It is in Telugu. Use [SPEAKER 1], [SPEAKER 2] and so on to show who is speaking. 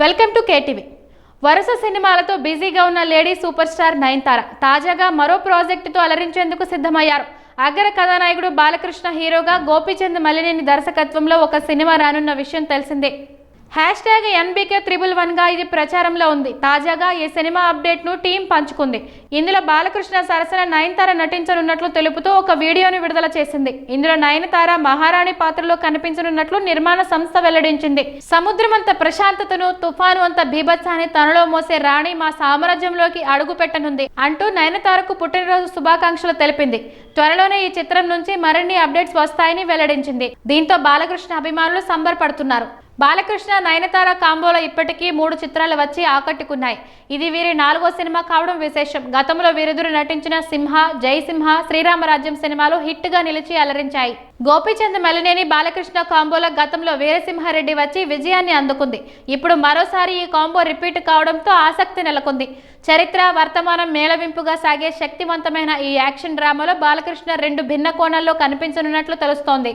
[SPEAKER 1] Welcome to KTV. వరుస సినిమాలతో బిజీగా ఉన్న లేడీ సూపర్ స్టార్ నయనతార తాజాగా మరో ప్రాజెక్టుతో అలరించేందుకు సిద్ధమయ్యారు. అగ్ర కథానాయకుడు బాలకృష్ణ హీరోగా గోపీచంద్ మలినేని దర్శకత్వంలో ఒక సినిమా రానున్న విషయం తెలిసిందే. హ్యాష్ ట్యాగ్ ఎన్బీకే త్రిబుల్ వన్గా ఇది ప్రచారంలో ఉంది. తాజాగా ఈ సినిమా అప్డేట్ను టీం పంచుకుంది. ఇందులో బాలకృష్ణ సరసన నయనతార నటించనున్నట్లు తెలుపుతూ ఒక వీడియోను విడుదల చేసింది. ఇందులో నయనతార మహారాణి పాత్రలో కనిపించనున్నట్లు నిర్మాణ సంస్థ వెల్లడించింది. సముద్రం అంత ప్రశాంతతను తుఫాను అంత బీభత్సాన్ని తనలో మోసే రాణి మా సామ్రాజ్యంలోకి అడుగు పెట్టనుంది అంటూ నయనతారకు పుట్టినరోజు శుభాకాంక్షలు తెలిపింది. త్వరలోనే ఈ చిత్రం నుంచి మరిన్ని అప్డేట్స్ వస్తాయని వెల్లడించింది. దీంతో బాలకృష్ణ అభిమానులు సంబరపడుతున్నారు. బాలకృష్ణ నయనతార కాంబోలో ఇప్పటికీ మూడు చిత్రాలు వచ్చి ఆకట్టుకున్నాయి. ఇది వీరి నాలుగో సినిమా కావడం విశేషం. గతంలో వీరిద్దరు నటించిన సింహ జయసింహ శ్రీరామరాజ్యం సినిమాలు హిట్గా నిలిచి అలరించాయి. గోపీచంద్ మలినేని బాలకృష్ణ కాంబోలో గతంలో వీరసింహారెడ్డి వచ్చి విజయాన్ని అందుకుంది. ఇప్పుడు మరోసారి ఈ కాంబో రిపీట్ కావడంతో ఆసక్తి నెలకొంది. చరిత్ర వర్తమానం మేళవింపుగా సాగే శక్తివంతమైన ఈ యాక్షన్ డ్రామాలో బాలకృష్ణ రెండు భిన్న కోణాల్లో కనిపించనున్నట్లు తెలుస్తోంది.